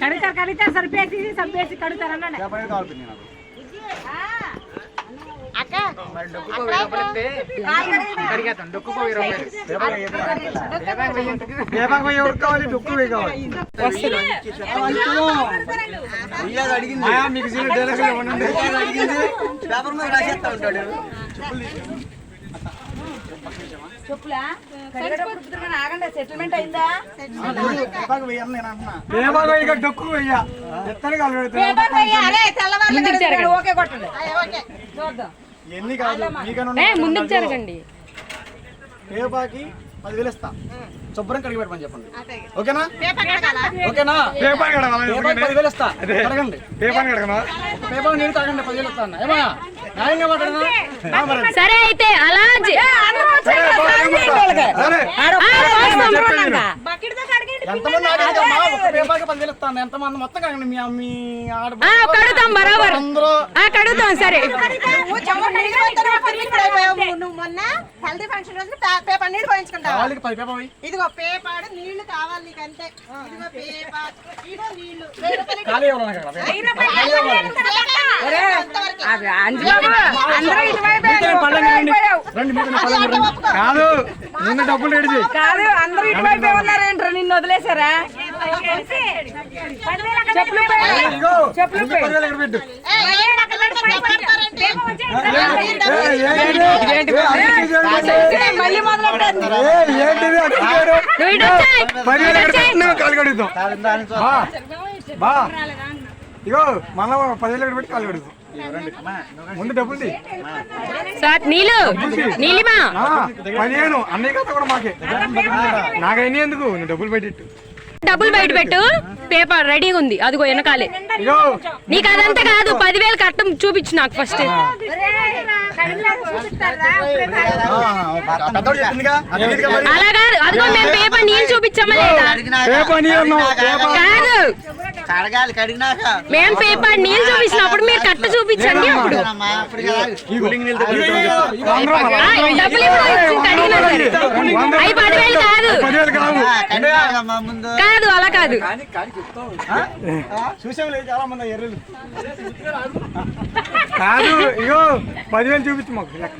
కడుగుతారు కడుగుతారు సరిపేసి సరిపేసి కడుగుతారు అన్నాడు పేపర్ అనేది కావాలి పిన్ని నాకు అక్క పేపర్ పోయి ఎవరికి కావాలి డొక్కు కావాలి. పేపర్ మీద రాసేస్తా ఉంటాడు చెప్పులా సెటిల్మెంట్ అయిందా ఓకే కొట్టండి చూద్దాం ఎన్ని కాదు మీకన్నా ముందుకు జరగండి. పేపాకి పదివేలు ఇస్తా. శుభ్రం కడిగి పెట్టమని చెప్పండి. ఓకేనా? ఓకేనా? పేపర్ పదివేలు ఇస్తా. పేపర్ కడగనా? పేపర్ నీళ్ళు తాగండి పదివేలు ఇస్తాను ఏమా న్యాయంగా. సరే అయితే అలా ఎంతమంది ఆగండి ఒక పేపర్కి పదివేలు ఇస్తాను ఎంతమంది మొత్తం కాగండి మీ మీ ఆడ ఆ, కడుగుతాం బరాబర్. అందరూ ఆ కడుగుతాం సరే నువ్వు చెమ్మ కడిగిన తర్వాత ఇప్పుడు అయిపోయావు. నువ్వు మొన్న హెల్దీ ఫంక్షన్ రోజు పే- ఇదిగో పేపాడు నీళ్ళు కావాలి నీకు అంతే ఇదిగో ఇదిగో నీళ్ళు. కదా ముందు డబ్బులు రెడీ చేయి. కాదు అందరూ ఇటువైపు ఉన్నారేంట్రా? నిన్ను వదిలేసారా చెప్పులు చెప్పులు ముందు ఏ, బా ఇగో మళ్ళా పదివేలు ఎక్కడ పెట్టి కాలు కడుగుతాం ముందు డబ్బులు సార్ నీళ్ళు నీలిమా పదిహేను అన్నయ్య కథ కూడా మాకే నాకైనా ఎందుకు నువ్వు డబ్బులు పెట్టిట్టు డబ్బులు బయట పెట్టు. పేపర్ రెడీగా ఉంది. అదిగో వెనకాలే. నీకు అదంతా కాదు పదివేలు కట్టం చూపించు నాకు ఫస్ట్ ఆ, పెద్దోడు చెప్పిందిగా అడిగిందిగా మరి. అలా కాదు. అదిగో మేము పేపర్ నీళ్ళు చూపించామా లేదా? కాదు. కడగాలి కడిగినాక. మేము పేపర్ నీళ్ళు చూపించినప్పుడు మీరు కట్ట చూపించండి అప్పుడు. కాదు. అవి పదివేలు కాదు. పదివేలు అలా కాదు. చూసాం లేదు చాలా మంది ఎర్రలు. కాదు ఇగో పదివేలు చూపించు మాకు. లెక్క.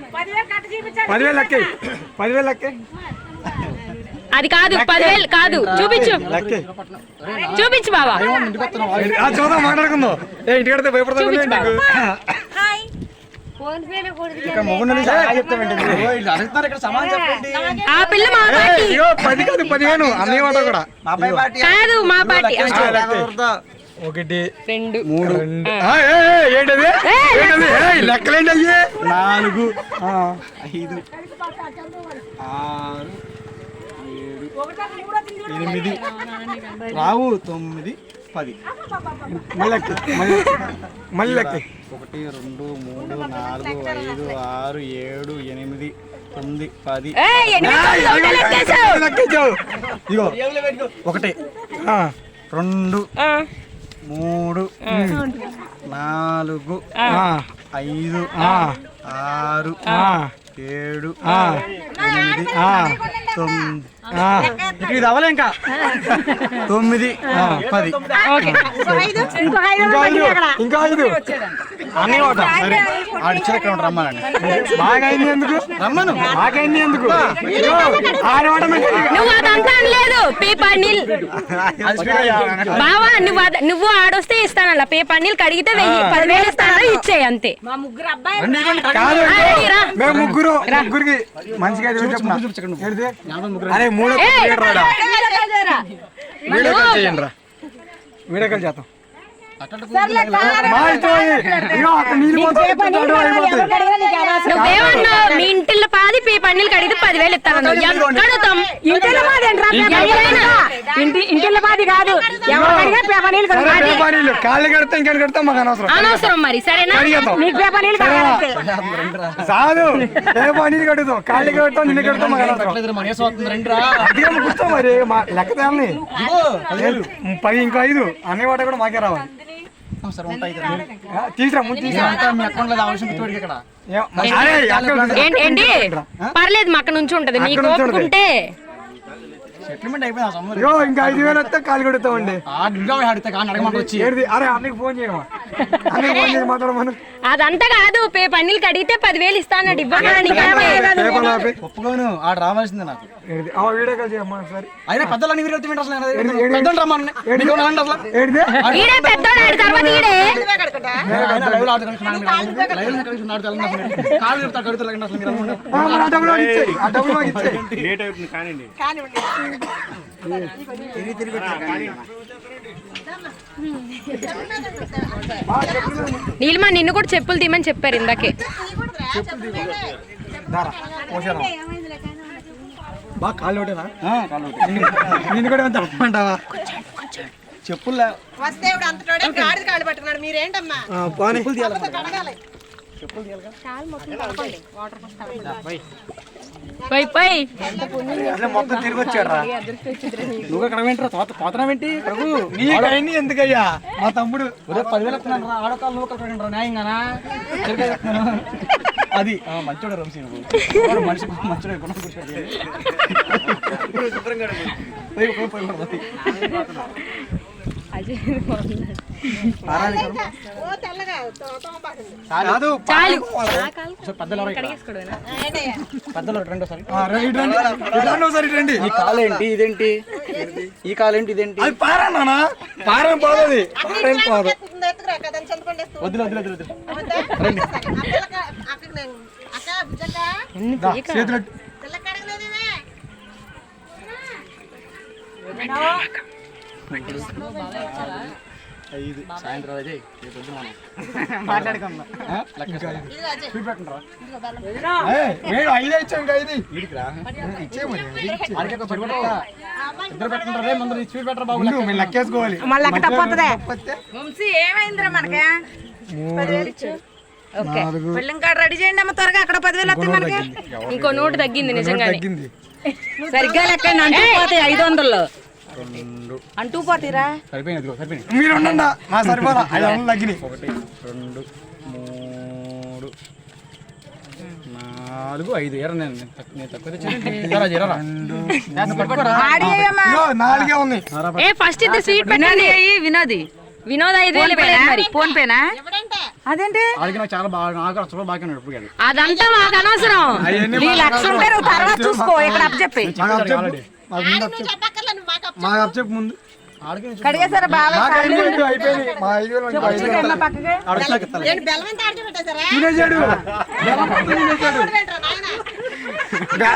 పదివేలు లెక్కే. పదివేలు లెక్కే. అది కాదు పదివేలు కాదు. చూపించు. చూపించు బాబా ఆ, చూద్దాం మాట్లాడుకుందాం ఏ ఇంటి కడితే భయపడతా ఇక్కడ మొగుడు చెప్తామంటే అడుగుతున్నారు ఇక్కడ సమాధానం చెప్పండి. ఆ పిల్ల మా పార్టీ. పది కాదు పదిహేను అన్నయ్య మాట కూడా. కాదు మా పార్టీ? ఒకటి రెండు మూడు. ఏంటది? ఏంటది? లెక్కలేంటి అయ్యి? నాలుగు ఆ, ఐదు ఆరు ఎనిమిది. రావు తొమ్మిది పది. మళ్ళీ మళ్ళీ. ఒకటి రెండు మూడు నాలుగు ఐదు ఆరు ఏడు ఎనిమిది తొమ్మిది పది. ఇగో ఒకటి రెండు ఆ, మూడు నాలుగు ఐదు ఆరు ఏడు ఎనిమిది ఇది అవ్వలే ఇంకా. తొమ్మిది పది. ఓకే. ఇంకా ఐదు అన్నీ ఒకట సరే. ఇక్కడ రమ్మనండి. బాగా అయింది ఎందుకు? రమ్మను. బాగా అయింది ఎందుకు? బావా నువ్వు నువ్వు ఆడొస్తే ఇస్తానಲ್ಲ పేపర్ నీళ్ళు కడిగితే వెయ్యి పదివేలు ఇస్తాను ఇచ్చేయి అంతే. మా ముగ్గురు అబ్బాయి. మేము ముగ్గురు ముగ్గురికి మంచిగా అరే మూడో వీడియో కాల్ చేయండి రా వీడియో కాల్ చేద్దాం. నువ్వేమన్నావు? మీ ఇంటిలో పాది పేపర్ నీళ్ళు కడిగితే పదివేలు ఇస్తాను కడుగుతాం ఇంటిలో మాది ఏంట్రా? ఎవరైనా. ఇంటి ఇంటిలో మాది కాదు. కాళ్ళు కడితే ఇంకెక్కడ కడతాం? మాకు అనవసరం. అనవసరం మరి సరేనా? నీకు కడుగుతాం. కాళ్ళు కడతాం నిన్ను కడతాం మాకు అనవసరం. మరి. లెక్క తేలని పది ఇంకా ఐదు. అన్ని వాట కూడా మాకే రావాలి. చెప్తాం సార్ ఉంటాయి తీసురా ముందు తీసురా. మీ అకౌంట్లో అవసరం పెట్టుకోడు ఇక్కడ. ఏంటి పర్లేదు మా అక్కడ నుంచి ఉంటది. మీకు. ఒప్పుకుంటే. సెటిల్మెంట్ అయిపోయింది ఇంకా ఐదు వేలు వస్తే కాలు కొడుతామండి. అడిగితే కానీ అడగమంటే వచ్చి. అరే అన్నకి ఫోన్ చేయమా అదంతా కాదు పే పన్నీలు కడిగితే పదివేలు ఇస్తానడు. ఒప్పుకోను ఆడ రావాల్సిందే నాకు. అయినా అసలు రమ్మని ఏమన్నా అంటే నీలిమా నిన్ను కూడా చెప్పులు తీయమని చెప్పారు ఇందాకే. బాగా కాళ్ళు ఒకటేనా? నిన్ను కూడా చెప్పులు వస్తే ఇప్పుడు గాడిద కాళ్ళు పట్టుకున్నాడు. మీరేంటమ్మా? పోయి అసలు మొత్తం తిరిగి వచ్చాడు నువ్వు అక్కడ ఏంటి తర్వాత పోతనం ఏంటి ప్రభు నీకైంది ఎందుకయ్యా? మా తమ్ముడు. ఒరే పదివేలు ఎత్తున్నాను రా. ఆడకాలు నువ్వు అక్కడ న్యాయంగానా? అది. ఆ, మంచోడు రమ్సి నువ్వు. మనిషి మంచోడు గుణం కూర్చోడు ఈ కాలు ఏంటి ఇదేంటి? ఈ కాలు ఏంటి ఇదేంటి? అది పారా పోదది పారం పోదు చేతులు ఐదు. సాయంత్రం అదే రేపు మనం మాట్లాడుకుందాం. ఐదే. ఇంకా ఇద్దరు పెట్టండి రే ముందర స్పీడ్ పెట్టరా బాబు మేము లెక్కేసుకోవాలి. మళ్ళీ లెక్క తప్పొస్తుందే. తప్పొస్తే వంశీ ఏమైందిరా మనకే? నాలుగు. పెళ్ళిం కార్డు రెడీ చేయండి అమ్మ త్వరగా అక్కడ పదివేలు వస్తాయి మనకి. ఇంకో నోటు తగ్గింది నిజంగానే. తగ్గింది. సరిగ్గా లెక్క అంటూ ఐదు అంటూ పోతీరా సరిపోయింది మీరు ఉండండి మా సరిపోదా? ఐదు వందలు తగ్గినాయి. ఒకటి రెండు మూడు నాలుగు ఐదు. ఎర్ర నేను నేను తక్కువ- తెచ్చాను. నాలుగే ఉంది. ఏ ఫస్ట్ ఇది స్వీట్ పెట్టండి. వినోది. వినోద్ ఐదు వేలు ఇవ్వలేదు మరి. ఫోన్ పేనా అదేంటి? ఆడికి నాకు చాలా బాగా నాకు అసలు బాగా ఇప్పుడు అదంతా మాకు అనవసరం. లక్ష ఉంటే నువ్వు తర్వాత చూసుకో ఇక్కడ అప్ చెప్పి. మాకు అప్ చెప్పు ఆల్రెడీ మాకు ముందు కడిగేసారా బాగా అయిపోయింది మా ఐదు వేలు తినేసాడు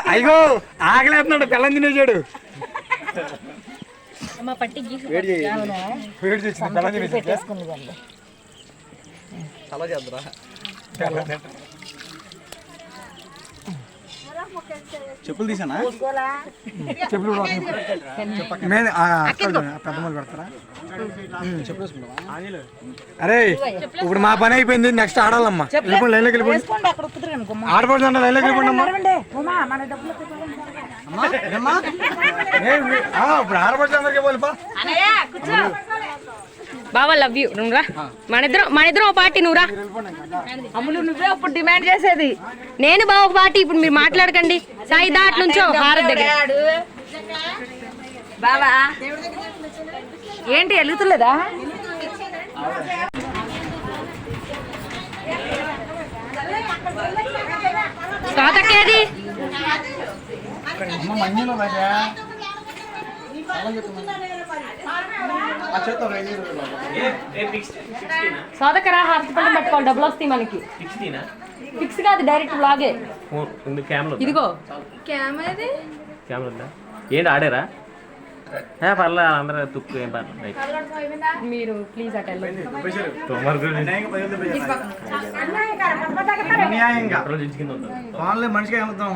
అయ్యో ఆకలేస్తున్నాడు బెల్లం తినేసాడు వేడి తినేసాడు చాలా చేద్దరా. చెప్పులు తీసానా? చెప్పులు కూడా వస్తున్నాయి. మేము ఆ, అక్కడ చూడండి, ఆ పెద్ద మొదలు పెడతారా? చెప్పులు అరే ఇప్పుడు మా పని అయిపోయింది నెక్స్ట్ ఆడాలమ్మా. వెళ్ళిపోండి లైన్లోకి వెళ్ళిపోండి. ఆడపడుతుంది అంటే లైన్లోకి వెళ్ళిపోండి ఇప్పుడు ఆడపడుతుంది అందరికీ బావా లవ్ యూ నువ్వు రా. మన ఇద్దరం మన ఇద్దరం ఒక పార్టీ నువ్వు రా. అమ్ములు నువ్వే అప్పుడు డిమాండ్ చేసేది. నేను బావ ఒక పార్టీ ఇప్పుడు మీరు మాట్లాడకండి. సాయి దాట్ నుంచో హారత్ దగ్గర. బావా? ఏంటి వెలుగుతులేదా స్వాతకేది అమ్మ స్వాతకరా హారతి పళ్ళం పట్టుకోవాలి డబ్బులు వస్తాయి మనకి. ఫిక్స్ కాదు డైరెక్ట్ బ్లాగే ఉంది? కెమెరా ఇదిగో కెమెరా ఉందా? ఏంటి ఆడారా? పర్లే అందరూ తుక్కు ఏం పర్లేదు. మీరు ప్లీజ్ అట్ వెళ్ళండి. తొమ్మిది గురించి అన్యాయంగా పెట్రోల్ జించి కింద ఉంటుంది ఫోన్లో మనిషిగా ఏమవుతాం?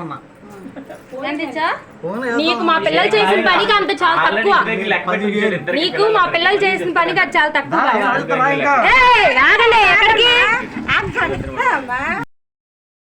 నీకు మా పిల్లలు చేసిన పనికి అంత చాలా తక్కువ. నీకు మా పిల్లలు చేసిన పనికి అది చాలా తక్కువ. ఆగండి ఎక్కడికి?